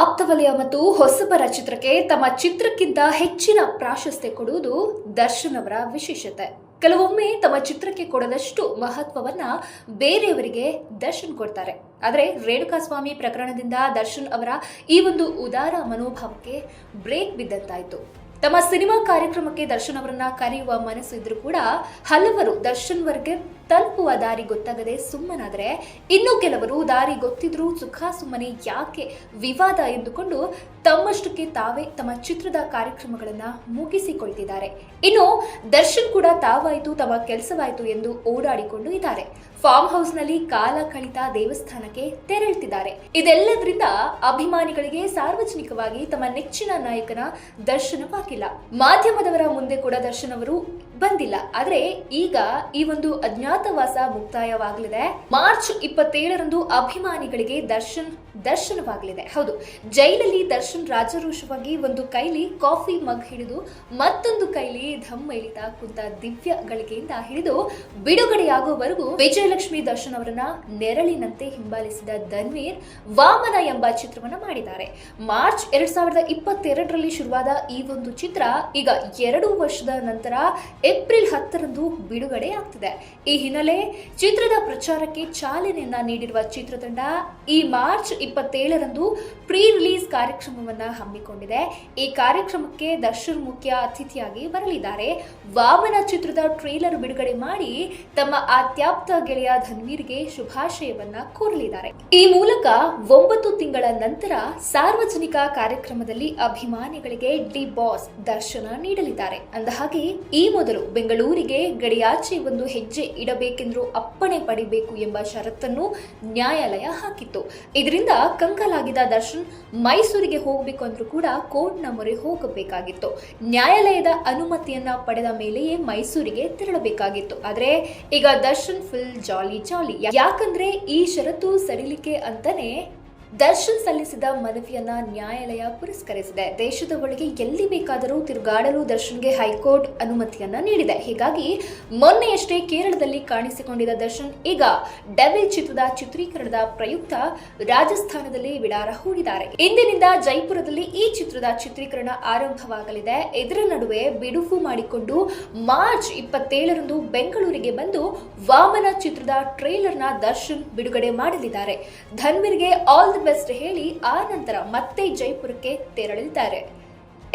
ಆಪ್ತವಲಯ ಮತ್ತು ಹೊಸಬರ ಚಿತ್ರಕ್ಕೆ ತಮ್ಮ ಚಿತ್ರಕ್ಕಿಂತ ಹೆಚ್ಚಿನ ಪ್ರಾಶಸ್ತ್ಯ ಕೊಡುವುದು ದರ್ಶನ್ ಅವರ ವಿಶೇಷತೆ. ಕೆಲವೊಮ್ಮೆ ತಮ್ಮ ಚಿತ್ರಕ್ಕೆ ಕೊಡದಷ್ಟು ಮಹತ್ವವನ್ನ ಬೇರೆಯವರಿಗೆ ದರ್ಶನ್ ಕೊಡ್ತಾರೆ. ಆದರೆ ರೇಣುಕಾಸ್ವಾಮಿ ಪ್ರಕರಣದಿಂದ ದರ್ಶನ್ ಅವರ ಈ ಒಂದು ಉದಾರ ಮನೋಭಾವಕ್ಕೆ ಬ್ರೇಕ್ ಬಿದ್ದಂತಾಯಿತು. ತಮ್ಮ ಸಿನಿಮಾ ಕಾರ್ಯಕ್ರಮಕ್ಕೆ ದರ್ಶನ್ ಅವರನ್ನ ಕರೆಯುವ ಮನಸ್ಸು ಇದ್ರೂ ಕೂಡ ಹಲವರು ದರ್ಶನ್ ವರ್ಗೆ ತಲುಪುವ ದಾರಿ ಗೊತ್ತಾಗದೆ ಸುಮ್ಮನಾದರೆ ಇನ್ನು ಕೆಲವರು ದಾರಿ ಗೊತ್ತಿದ್ರೂ ಸುಖ ಸುಮ್ಮನೆ ಯಾಕೆ ವಿವಾದ ಎಂದುಕೊಂಡು ತಮ್ಮಷ್ಟಕ್ಕೆ ತಾವೇ ತಮ್ಮ ಚಿತ್ರದ ಕಾರ್ಯಕ್ರಮಗಳನ್ನ ಮುಗಿಸಿಕೊಳ್ತಿದ್ದಾರೆ. ಇನ್ನು ದರ್ಶನ್ ಕೂಡ ತಾವಾಯಿತು, ತಮ್ಮ ಕೆಲಸವಾಯಿತು ಎಂದು ಓಡಾಡಿಕೊಂಡು ಇದ್ದಾರೆ. ಫಾರ್ಮ್ ಹೌಸ್ನಲ್ಲಿ ಕಾಲ ಕಳಿತ ದೇವಸ್ಥಾನಕ್ಕೆ ತೆರಳುತ್ತಿದ್ದಾರೆ ಇದೆಲ್ಲದರಿಂದ ಅಭಿಮಾನಿಗಳಿಗೆ ಸಾರ್ವಜನಿಕವಾಗಿ ತಮ್ಮ ನೆಚ್ಚಿನ ನಾಯಕನ ದರ್ಶನವಾಗಿಲ್ಲ ಮಾಧ್ಯಮದವರ ಮುಂದೆ ಕೂಡ ದರ್ಶನ್ ಅವರು ಬಂದಿಲ್ಲ. ಆದ್ರೆ ಈಗ ಈ ಒಂದು ಅಜ್ಞಾತವಾಸ ಮುಕ್ತಾಯವಾಗಲಿದೆ. ಮಾರ್ಚ್ ಇಪ್ಪತ್ತೇಳರಂದು ಅಭಿಮಾನಿಗಳಿಗೆ ದರ್ಶನ್, ದರ್ಶನವಾಗಲಿದೆ. ಹೌದು, ಜೈಲಲ್ಲಿ ದರ್ಶನ್ ರಾಜರೋಷವಾಗಿ ಒಂದು ಕೈಲಿ ಕಾಫಿ ಮಗ್ ಹಿಡಿದು ಮತ್ತೊಂದು ಕೈಲಿ ಧಮ್ ಎಳಿತಾ ಕುಂತ ದಿವ್ಯ ಗಳಿಗೆಯಿಂದ ಹಿಡಿದು ಬಿಡುಗಡೆಯಾಗುವವರೆಗೂ ವಿಜಯಲಕ್ಷ್ಮಿ ದರ್ಶನ್ ಅವರನ್ನ ನೆರಳಿನಂತೆ ಹಿಂಬಾಲಿಸಿದ ಧನ್ವೀರ್ ವಾಮನ ಎಂಬ ಚಿತ್ರವನ್ನ ಮಾಡಿದ್ದಾರೆ. ಮಾರ್ಚ್ ಎರಡ್ ಸಾವಿರದ ಇಪ್ಪತ್ತೆರಡರಲ್ಲಿ ಶುರುವಾದ ಈ ಒಂದು ಚಿತ್ರ ಈಗ ಎರಡು ವರ್ಷದ ನಂತರ ಏಪ್ರಿಲ್ ಹತ್ತರಂದು ಬಿಡುಗಡೆ ಆಗ್ತಿದೆ. ಈ ಹಿನ್ನೆಲೆ ಚಿತ್ರದ ಪ್ರಚಾರಕ್ಕೆ ಚಾಲನೆಯನ್ನ ನೀಡಿರುವ ಚಿತ್ರತಂಡ ಈ ಮಾರ್ಚ್ ಇಪ್ಪತ್ತೇಳರಂದು ಪ್ರೀ ರಿಲೀಸ್ ಕಾರ್ಯಕ್ರಮವನ್ನ ಹಮ್ಮಿಕೊಂಡಿದೆ. ಈ ಕಾರ್ಯಕ್ರಮಕ್ಕೆ ದರ್ಶನ್ ಮುಖ್ಯ ಅತಿಥಿಯಾಗಿ ಬರಲಿದ್ದಾರೆ ವಾಮನ ಚಿತ್ರದ ಟ್ರೇಲರ್ ಬಿಡುಗಡೆ ಮಾಡಿ ತಮ್ಮ ಅತ್ಯಾಪ್ತ ಗೆಳೆಯ ಧನ್ವೀರ್ಗೆ ಶುಭಾಶಯವನ್ನ ಕೋರಲಿದ್ದಾರೆ. ಈ ಮೂಲಕ ಒಂಬತ್ತು ತಿಂಗಳ ನಂತರ ಸಾರ್ವಜನಿಕ ಕಾರ್ಯಕ್ರಮದಲ್ಲಿ ಅಭಿಮಾನಿಗಳಿಗೆ ಡಿ ಬಾಸ್ ದರ್ಶನ ನೀಡಲಿದ್ದಾರೆ. ಅಂದಹಾಗೆ, ಈ ಮೊದಲು ಬೆಂಗಳೂರಿಗೆ ಗಡಿಯಾಚೆ ಒಂದು ಹೆಜ್ಜೆ ಇಡಬೇಕೆಂದು ಅಪ್ಪಣೆ ಪಡಿಬೇಕು ಎಂಬ ಷರತ್ತನ್ನು ನ್ಯಾಯಾಲಯ ಹಾಕಿತ್ತು. ಇದರಿಂದ ಕಂಕಲಾಗಿದ್ದ ದರ್ಶನ್ ಮೈಸೂರಿಗೆ ಹೋಗಬೇಕು ಅಂದ್ರೂ ಕೂಡ ಕೋರ್ಟ್ನ ಮೊರೆ ಹೋಗಬೇಕಾಗಿತ್ತು. ನ್ಯಾಯಾಲಯದ ಅನುಮತಿಯನ್ನ ಪಡೆದ ಮೇಲೆಯೇ ಮೈಸೂರಿಗೆ ತೆರಳಬೇಕಾಗಿತ್ತು. ಆದ್ರೆ ಈಗ ದರ್ಶನ್ ಫುಲ್ ಜಾಲಿ ಜಾಲಿ. ಯಾಕಂದ್ರೆ ಈ ಷರತ್ತು ಸಡಿಲಿಕೆ ಅಂತಾನೆ ದರ್ಶನ್ ಸಲ್ಲಿಸಿದ ಮನವಿಯನ್ನ ನ್ಯಾಯಾಲಯ ಪುರಸ್ಕರಿಸಿದೆ. ದೇಶದ ಒಳಗೆ ಎಲ್ಲಿ ಬೇಕಾದರೂ ತಿರುಗಾಡಲು ದರ್ಶನ್ಗೆ ಹೈಕೋರ್ಟ್ ಅನುಮತಿಯನ್ನ ನೀಡಿದೆ. ಹೀಗಾಗಿ ಮೊನ್ನೆಯಷ್ಟೇ ಕೇರಳದಲ್ಲಿ ಕಾಣಿಸಿಕೊಂಡಿದ್ದ ದರ್ಶನ್ ಈಗ ಡೆವಿಲ್ ಚಿತ್ರದ ಚಿತ್ರೀಕರಣದ ಪ್ರಯುಕ್ತ ರಾಜಸ್ಥಾನದಲ್ಲಿ ವಿಡಾರ ಹೂಡಿದ್ದಾರೆ. ಇಂದಿನಿಂದ ಜೈಪುರದಲ್ಲಿ ಈ ಚಿತ್ರದ ಚಿತ್ರೀಕರಣ ಆರಂಭವಾಗಲಿದೆ. ಇದರ ನಡುವೆ ಬಿಡುಫು ಮಾಡಿಕೊಂಡು ಮಾರ್ಚ್ ಇಪ್ಪತ್ತೇಳರಂದು ಬೆಂಗಳೂರಿಗೆ ಬಂದು ವಾಮನ ಚಿತ್ರದ ಟ್ರೇಲರ್ನ ದರ್ಶನ್ ಬಿಡುಗಡೆ ಮಾಡಲಿದ್ದಾರೆ. ಧನ್ವೀರ್ಗೆ ಆಲ್ ಬೆಸ್ಟ್ ಹೇಳಿ ಆ ನಂತರ ಮತ್ತೆ ಜೈಪುರಕ್ಕೆ ತೆರಳಲಿದ್ದಾರೆ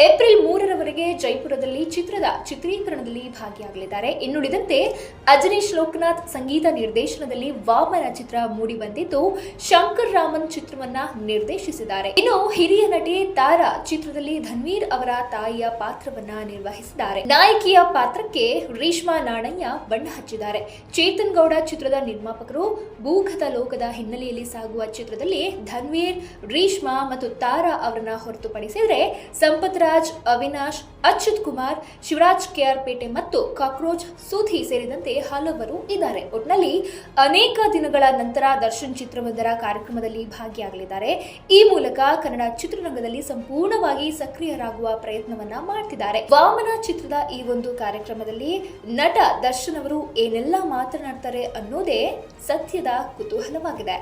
ಏಪ್ರಿಲ್ ಮೂರರವರೆಗೆ ಜೈಪುರದಲ್ಲಿ ಚಿತ್ರದ ಚಿತ್ರೀಕರಣದಲ್ಲಿ ಭಾಗಿಯಾಗಲಿದ್ದಾರೆ. ಇನ್ನುಳಿದಂತೆ ಅಜನೀಶ್ ಲೋಕನಾಥ್ ಸಂಗೀತ ನಿರ್ದೇಶನದಲ್ಲಿ ವಾಮನ ಚಿತ್ರ ಮೂಡಿಬಂದಿದ್ದು, ಶಂಕರ್ ರಾಮನ್ ಚಿತ್ರವನ್ನ ನಿರ್ದೇಶಿಸಿದ್ದಾರೆ. ಇನ್ನು ಹಿರಿಯ ನಟಿ ತಾರಾ ಚಿತ್ರದಲ್ಲಿ ಧನ್ವೀರ್ ಅವರ ತಾಯಿಯ ಪಾತ್ರವನ್ನ ನಿರ್ವಹಿಸಿದ್ದಾರೆ. ನಾಯಕಿಯ ಪಾತ್ರಕ್ಕೆ ರೀಷ್ಮಾ ನಾಣಯ್ಯ ಬಣ್ಣ ಹಚ್ಚಿದ್ದಾರೆ. ಚೇತನ್ ಗೌಡ ಚಿತ್ರದ ನಿರ್ಮಾಪಕರು ಭೂಗತ ಲೋಕದ ಹಿನ್ನೆಲೆಯಲ್ಲಿ ಸಾಗುವ ಚಿತ್ರದಲ್ಲಿ ಧನ್ವೀರ್, ರೀಷ್ಮಾ ಮತ್ತು ತಾರಾ ಅವರನ್ನ ಹೊರತುಪಡಿಸಿದರೆ, ಸಂಪತ್ ರಾಜ್ ಅವಿನಾಶ್, ಅಚ್ಯುತ್ ಕುಮಾರ್, ಶಿವರಾಜ್ ಕೆಆರ್ ಪೇಟೆ ಮತ್ತು ಕಾಕ್ರೋಚ್ ಸುಧಿ ಸೇರಿದಂತೆ ಹಲವರು ಇದ್ದಾರೆ. ಒಟ್ನಲ್ಲಿ ಅನೇಕ ದಿನಗಳ ನಂತರ ದರ್ಶನ್ ಚಿತ್ರವೊಂದರ ಕಾರ್ಯಕ್ರಮದಲ್ಲಿ ಭಾಗಿಯಾಗಲಿದ್ದಾರೆ. ಈ ಮೂಲಕ ಕನ್ನಡ ಚಿತ್ರರಂಗದಲ್ಲಿ ಸಂಪೂರ್ಣವಾಗಿ ಸಕ್ರಿಯರಾಗುವ ಪ್ರಯತ್ನವನ್ನ ಮಾಡ್ತಿದ್ದಾರೆ. ವಾಮನ ಚಿತ್ರದ ಈ ಒಂದು ಕಾರ್ಯಕ್ರಮದಲ್ಲಿ ನಟ ದರ್ಶನ್ ಅವರು ಏನೆಲ್ಲ ಮಾತನಾಡ್ತಾರೆ ಅನ್ನೋದೇ ಸತ್ಯದ ಕುತೂಹಲವಾಗಿದೆ.